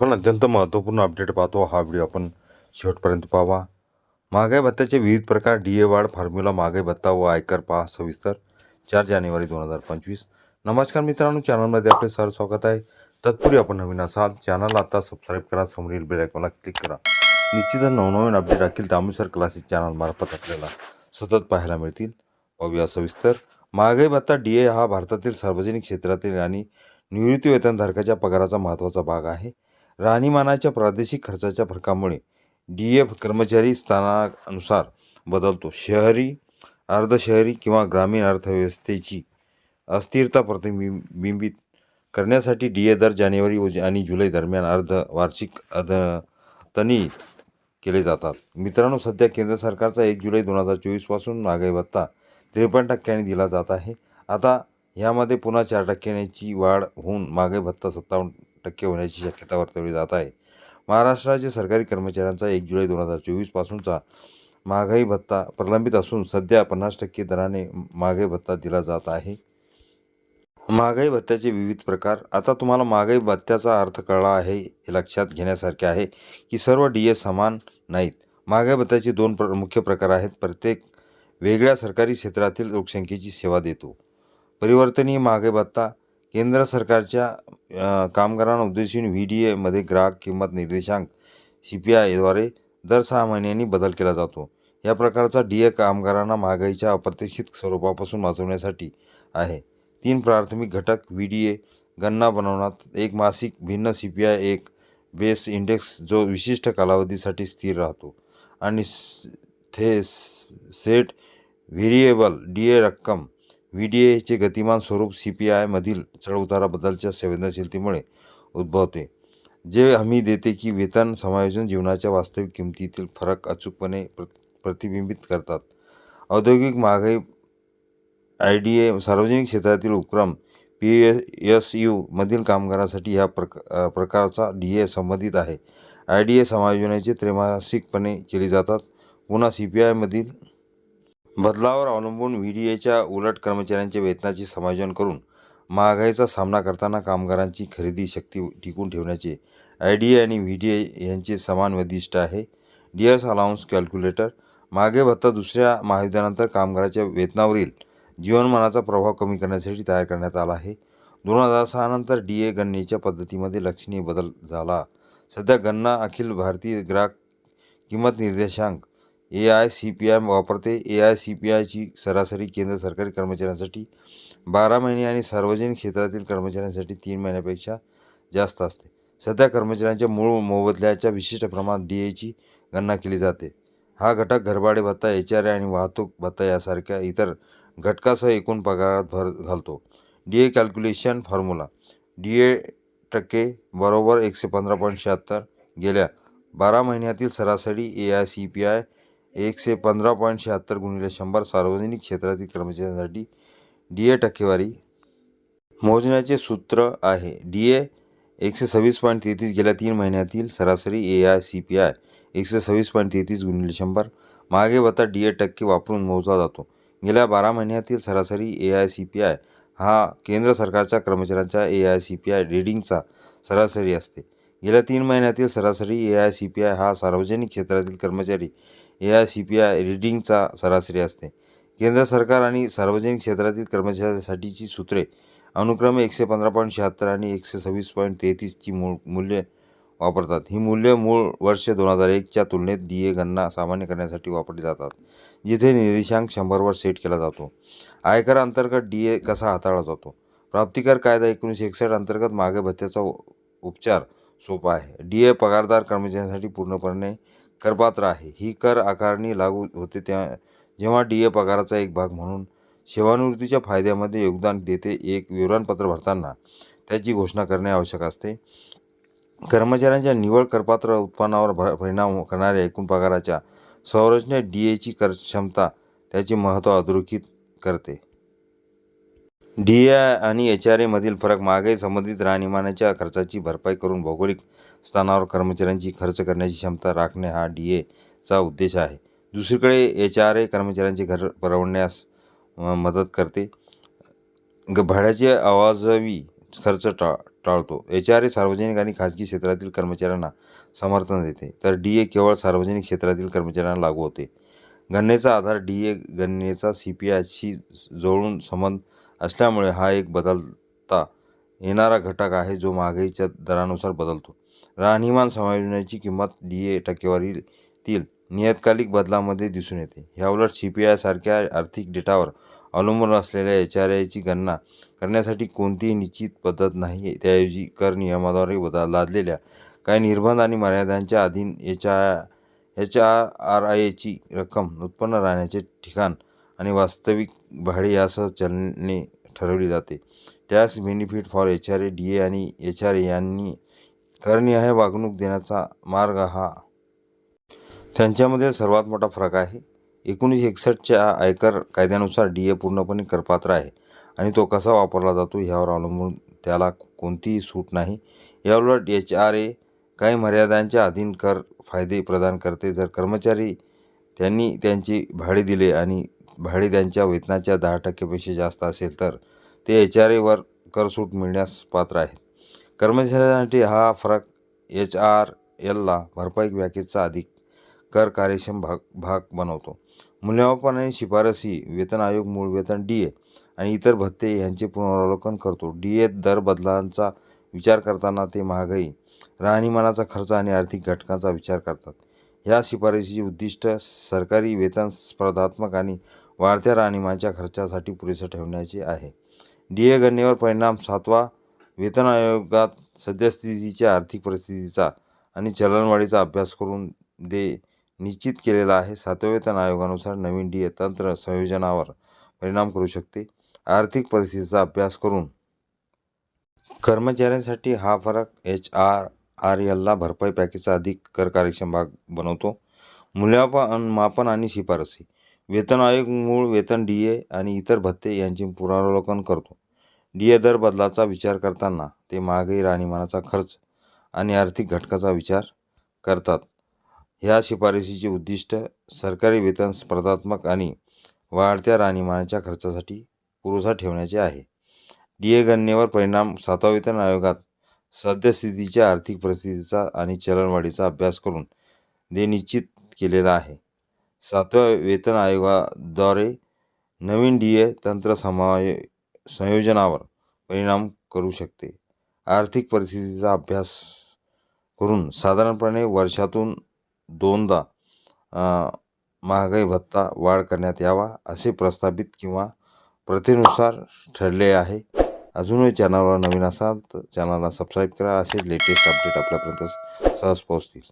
पण अत्यंत महत्त्वपूर्ण अपडेट पाहतो. हा व्हिडिओ आपण शेवटपर्यंत पाहावा. महागाई भत्त्याचे विविध प्रकार डी ए वाढ फॉर्म्युला महागाई भत्ता व आयकर पहा सविस्तर. चार जानेवारी दोन हजार पंचवीस. नमस्कार मित्रांनो चॅनलमध्ये आपले सर स्वागत आहे. तत्पूर्वी आपण नवीन असाल चॅनल आता सबस्क्राईब करा समोरील बेलायकॉनला क्लिक करा. निश्चितच नवनवीन अपडेट राखील दामोसर क्लासिक चॅनलमार्फत आपल्याला सतत पाहायला मिळतील. पाहूया सविस्तर. महागाई भत्ता डी ए हा भारतातील सार्वजनिक क्षेत्रातील आणि निवृत्ती वेतनधारकाच्या पगाराचा महत्त्वाचा भाग आहे. राहणीमानाच्या प्रादेशिक खर्चाच्या फरकामुळे डी एफ कर्मचारी स्थानानुसार बदलतो. शहरी अर्धशहरी किंवा ग्रामीण अर्थव्यवस्थेची अस्थिरता प्रतिबिंबित करण्यासाठी डी ए दर जानेवारी आणि जुलै दरम्यान अर्ध वार्षिक अद्यतनी केले जातात. मित्रांनो सध्या केंद्र सरकारचा एक जुलै दोन हजार चोवीसपासून महागाई भत्ता त्रेपन्न टक्क्यांनी दिला जात आहे. आता ह्यामध्ये पुन्हा चार टक्क्यांची वाढ होऊन महागाई भत्ता सत्तावन्न टक्के होण्याची शक्यता वर्तवली जात आहे. महाराष्ट्राचे सरकारी कर्मचाऱ्यांचा एक जुलै दोन हजार चोवीसपासूनचा महागाई भत्ता प्रलंबित असून सध्या पन्नास टक्के दराने महागाई भत्ता दिला जात आहे. महागाई भत्त्याचे विविध प्रकार. आता तुम्हाला महागाई भत्त्याचा अर्थ कळला आहे हे लक्षात घेण्यासारखे आहे की सर्व डी एस समान नाहीत. महागाई भत्त्याचे दोन प्र मुख्य प्रकार आहेत. प्रत्येक वेगळ्या सरकारी क्षेत्रातील लोकसंख्येची सेवा देतो. परिवर्तनीय महागाई भत्ता केंद्र सरकारच्या कामगारांना उद्देशून व्ही डी एमध्ये ग्राहक किंमत निर्देशांक सी पी आयद्वारे दर सहा महिन्यांनी बदल केला जातो. या प्रकारचा डी ए कामगारांना महागाईच्या अप्रत्याशित स्वरूपापासून वाचवण्यासाठी आहे. तीन प्राथमिक घटक व्ही डी ए गणना बनवण्यात एक मासिक भिन्न सी पी आय एक बेस इंडेक्स जो विशिष्ट कालावधीसाठी स्थिर राहतो. आणि थे सेट व्हेरिएबल डी ए रक्कम व्ही डी एचे गतिमान स्वरूप सी पी आयमधील चढउताराबद्दलच्या संवेदनशीलतेमुळे उद्भवते. जे हमी देते की वेतन समायोजन जीवनाच्या वास्तविक किमतीतील फरक अचूकपणे प्र प्रतिबिंबित करतात. औद्योगिक महागाई आय डी ए सार्वजनिक क्षेत्रातील उपक्रम पी एस यूमधील कामगारांसाठी ह्या प्रक प्रकारचा डी ए संबंधित आहे. आय डी ए समायोजनाचे त्रैमासिकपणे केली जातात. पुन्हा सी पी आयमधील बदलावर अवलंबून व्ही डी एच्या उलट कर्मचाऱ्यांच्या वेतनाचे समायोजन करून महागाईचा सामना करताना कामगारांची खरेदी शक्ती टिकून ठेवण्याचे आय डी ए आणि व्ही डी ए यांचे समान उद्दिष्ट आहे. डिअर्स अलाउन्स कॅल्क्युलेटर मागे भत्ता दुसऱ्या महायुद्धानंतर कामगाराच्या वेतनावरील जीवनमानाचा प्रभाव कमी करण्यासाठी तयार करण्यात आला आहे. दोन हजार सहानंतर डी ए गणनेच्या पद्धतीमध्ये लक्षणीय बदल झाला. सध्या गणना अखिल भारतीय ग्राहक किंमत निर्देशांक A I C P I वापरते. ए आय सी पी आयची सरासरी केंद्र सरकारी कर्मचाऱ्यांसाठी बारा महिने आणि सार्वजनिक क्षेत्रातील कर्मचाऱ्यांसाठी तीन महिन्यापेक्षा जास्त असते. सध्या कर्मचाऱ्यांच्या मूळ मोबदल्याच्या विशिष्ट प्रमाणात डी एची गणना केली जाते. हा घटक घरभाडे भत्ता एच आर आणि वाहतूक भत्ता यासारख्या इतर घटकासह एकूण पगारात भर घालतो. D A calculation formula. D A टक्के बरोबर एकशे पंधरा पॉईंट शहात्तर गेल्या बारा महिन्यातील सरासरी A I C P I एकशे पंधरा पॉईंट शहात्तर गुणिले शंभर सार्वजनिक क्षेत्रातील कर्मचाऱ्यांसाठी डी ए टक्केवारी मोजण्याचे सूत्र आहे. डी ए एकशे सव्वीस पॉईंट तेहतीस गेल्या तीन महिन्यातील सरासरी A I C P I एकशे सव्वीस पॉईंट तेहतीस गुणिले शंभर. मागे भत्ता डी ए टक्के वापरून मोजला जातो. गेल्या बारा महिन्यातील सरासरी A I C P I हा केंद्र सरकारच्या कर्मचाऱ्यांच्या A I C P I रेडिंगचा सरासरी असते. गेल्या तीन महिन्यातील सरासरी A I C P I हा सार्वजनिक क्षेत्रातील कर्मचारी A I C P I रिडिंगचा सरासरी असते. केंद्र सरकार आणि सार्वजनिक क्षेत्रातील कर्मचाऱ्यांसाठीची सूत्रे अनुक्रमे एकशे पंधरा पॉईंट शहात्तर आणि एकशे सव्वीस पॉईंट तेहतीसची मूळ मूल्ये वापरतात. ही मूल्ये मूळ वर्ष दोन हजार एकच्या तुलनेत डी ए गणना सामान्य करण्यासाठी वापरली जातात जिथे निर्देशांक शंभरवर सेट केला जातो. आयकर अंतर्गत डी ए कसा हाताळला जातो? प्राप्तिकर कायदा एकोणीसशे एकसष्ट अंतर्गत मागे भत्त्याचा उपचार सोपा आहे. डी ए पगारदार कर्मचाऱ्यांसाठी पूर्णपणे करपात्र आहे. ही कर आकारणी लागू होते त्या जेव्हा डी ए पगाराचा एक भाग म्हणून सेवानिवृत्तीच्या फायद्यामध्ये योगदान देते एक विवरणपत्र भरताना. त्याची घोषणा करणे आवश्यक असते. कर्मचाऱ्यांच्या निवड करपात्र उत्पन्नावर भर परिणाम करणाऱ्या एकूण पगाराच्या संरचनेत डी एची कर क्षमता त्याचे महत्त्व अधोरेखित करते. डी ए आणि एच आर एमधील फरक महागाई संबंधित राहणीमानाच्या खर्चाची भरपाई करून भौगोलिक स्थानावर कर्मचाऱ्यांची खर्च करण्याची क्षमता राखणे हा डी एचा उद्देश आहे. दुसरीकडे एच आर ए कर्मचाऱ्यांचे घर परवडण्यास मदत करते. ग भाड्याचे अवाजवी खर्च टा टाळतो. एच आर ए सार्वजनिक आणि खाजगी क्षेत्रातील कर्मचाऱ्यांना समर्थन देते. तर डी ए केवळ सार्वजनिक क्षेत्रातील कर्मचाऱ्यांना लागू होते. गणनेचा आधार डी ए गणनेचा सी पी आयशी जोडून संबंध असल्यामुळे हा एक बदलता येणारा घटक आहे जो महागाईच्या दरानुसार बदलतो. राहणीमान समायोजनाची किंमत डी ए टक्केवारीतील नियतकालिक बदलामध्ये दिसून येते. ह्याउलट सी पी आयसारख्या आर्थिक डेटावर अवलंबून असलेल्या एच आर आयची गणना करण्यासाठी कोणतीही निश्चित पद्धत नाही. त्याऐवजी कर नियमाद्वारे बदा लादलेल्या काही निर्बंध आणि मर्यादांच्या अधीन H I H R R आयची रक्कम उत्पन्न राहण्याचे ठिकाण आणि वास्तविक भाडे यासह चलने ठरवली जाते. Tax benefit for H R A D A आणि एच आर ए यांनी करनिहाय वागणूक देण्याचा मार्ग हा. त्यांच्यामध्ये सर्वात मोठा फरक आहे. एकोणीसशे एकसष्टच्या आयकर कायद्यानुसार डी ए पूर्णपणे करपात्र आहे आणि तो कसा वापरला जातो ह्यावर अवलंबून त्याला कोणतीही सूट नाही. याउलट एच आर ए काही मर्यादांच्या अधीन कर फायदे प्रदान करते. जर कर्मचारी त्यांनी त्यांचे भाडे दिले आणि भाडे त्यांच्या वेतनाच्या दहा टक्क्यापेक्षा जास्त असेल तर ते एच आर एवर करसूट मिळण्यास पात्र आहेत कर्मचाऱ्यांसाठी हा फरक एच आर एलला भरपाई व्याखेचा अधिक कर कार्यक्षम भाग भाग बनवतो. मूल्यमापन आणि शिफारसी वेतन आयोग मूळ वेतन डी ए आणि इतर भत्ते यांचे पुनरावलोकन करतो. डी ए दर बदलांचा विचार करताना ते महागाई राहणीमानाचा खर्च आणि आर्थिक घटकांचा विचार करतात. ह्या शिफारसीचे उद्दिष्ट सरकारी वेतन स्पर्धात्मक आणि वाढत्या राहणीमानच्या खर्चासाठी पुरेसं ठेवण्याचे आहे. डी ए गणनेवर परिणाम सातवा वेतन आयोगात सद्यस्थितीच्या आर्थिक परिस्थितीचा आणि चलनवाढीचा अभ्यास करून दे निश्चित केलेला आहे. सातव्या वेतन आयोगानुसार नवीन डी ए तंत्र संयोजनावर परिणाम करू शकते. आर्थिक परिस्थितीचा अभ्यास करून कर्मचाऱ्यांसाठी हा फरक एच आर आर एलला भरपाई पॅकेजचा अधिक कर कार्यक्षम भाग बनवतो. मूल्यमापन मापन आणि शिफारसी वेतन आयोग मूळ वेतन डी ए आणि इतर भत्ते यांचे पुनरावलोकन करतो. डी ए दर बदलाचा विचार करताना ते महागाई राहणीमानाचा खर्च आणि आर्थिक घटकाचा विचार करतात. ह्या शिफारसीचे उद्दिष्ट सरकारी वेतन स्पर्धात्मक आणि वाढत्या राहणीमानाच्या खर्चासाठी पुरेसा ठेवण्याचे आहे. डी ए गणनेवर परिणाम सातवा वेतन आयोगात सद्यस्थितीच्या आर्थिक परिस्थितीचा आणि चलनवाढीचा अभ्यास करून दे निश्चित केलेला आहे. सातव्या वेतन आयोगाद्वारे नवीन डी ए तंत्र समाय संयोजनावर परिणाम करू शकते. आर्थिक परिस्थितीचा अभ्यास करून साधारणपणे वर्षातून दोनदा महागाई भत्ता वाढ करण्यात यावा असे प्रस्तावित किंवा प्रथेनुसार ठरले आहे. अजूनही चॅनलवर नवीन असाल तर चॅनलला सबस्क्राईब करा. असे लेटेस्ट अपडेट आपल्यापर्यंत सहज पोहोचतील.